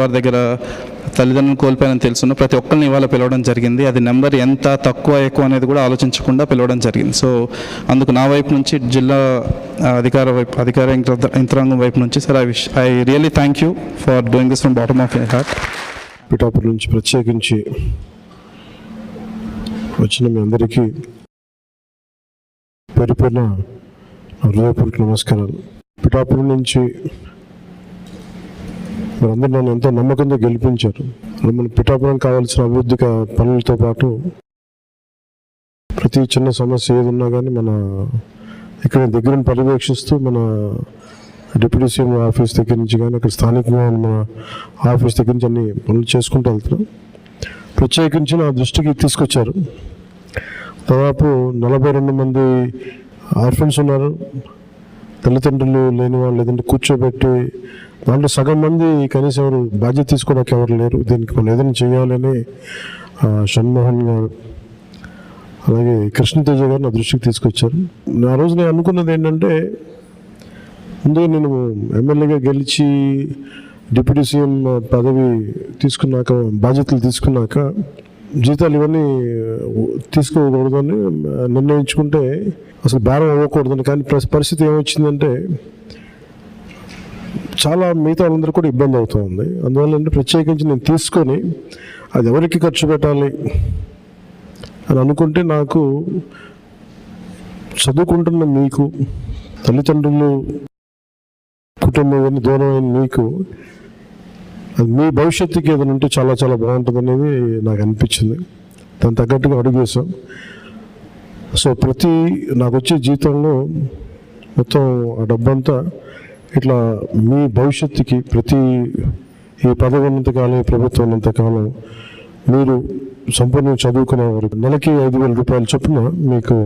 వారి దగ్గర తల్లిదండ్రులు కోల్పోయారని తెలుసున్న ప్రతి ఒక్కరిని ఇవాళ పిలవడం జరిగింది. అది నెంబర్ ఎంత తక్కువ ఎక్కువ అనేది కూడా ఆలోచించకుండా పిలవడం జరిగింది. సో అందుకు నా వైపు నుంచి జిల్లా అధికార వైపు అధికార యంత్రాంగం వైపు నుంచి sir I wish I really thank you for doing this from bottom of my heart Pithapuram నుంచి ప్రత్యేకించి వచ్చిన మీ అందరికీ పేరు పేరున హృదయపూర్వక నమస్కారాలు. పిఠాపురం నుంచి మీరందరూ నన్ను ఎంతో నమ్మకంతో గెలిపించారు. మన పిఠాపురం కావాల్సిన అభివృద్ధి పనులతో పాటు ప్రతి చిన్న సమస్య ఏదున్నా కానీ మన ఇక్కడ దగ్గరని పర్యవేక్షిస్తూ మన డిప్యూటీ సీఎం ఆఫీస్ దగ్గర నుంచి కానీ అక్కడ స్థానికంగా ఉన్న మన ఆఫీస్ దగ్గర నుంచి అన్ని పనులు చేసుకుంటూ వెళ్తున్నాం. ప్రత్యేకించి నా దృష్టికి తీసుకొచ్చారు. దాదాపు నలభై రెండు మంది ఆర్ఫన్స్ ఉన్నారు. తల్లిదండ్రులు లేని వాళ్ళు లేదంటే కూర్చోబెట్టి దాంట్లో సగం మంది కనీసం ఎవరు బాధ్యత తీసుకోవడానికి ఎవరు లేరు. దీనికి మనం ఏదైనా చేయాలని షణ్మోహన్ గారు అలాగే కృష్ణతేజ గారు నా దృష్టికి తీసుకొచ్చారు. ఆ రోజు నేను అనుకున్నది ఏంటంటే ముందుగా నేను ఎమ్మెల్యేగా గెలిచి డిప్యూటీ సీఎం పదవి తీసుకున్నాక బాధ్యతలు తీసుకున్నాక జీతాలు ఇవన్నీ తీసుకోకూడదని నిర్ణయించుకుంటే అసలు భారం అవ్వకూడదని. కానీ పరిస్థితి ఏమొచ్చిందంటే చాలా మిగతా వాళ్ళందరూ కూడా ఇబ్బంది అవుతుంది అందువల్ల అంటే ప్రత్యేకించి నేను తీసుకొని అది ఎవరికి ఖర్చు పెట్టాలి అని అనుకుంటే నాకు చదువుకుంటున్న మీకు తల్లిదండ్రులు కుటుంబం దూరమైన మీకు మీ భవిష్యత్తుకి ఏదైనా ఉంటే చాలా చాలా బాగుంటుంది అనేది నాకు అనిపించింది. దాని తగ్గట్టుగా అడుగు సో ప్రతి నాకు వచ్చే జీతంలో మొత్తం ఆ డబ్బంతా ఇట్లా మీ భవిష్యత్తుకి ప్రతి ఈ పదవి ఉన్నంతకాలం ఈ ప్రభుత్వం ఉన్నంతకాలం మీరు సంపూర్ణంగా చదువుకునే వరకు నెలకి ఐదు వేల రూపాయలు చొప్పున మీకు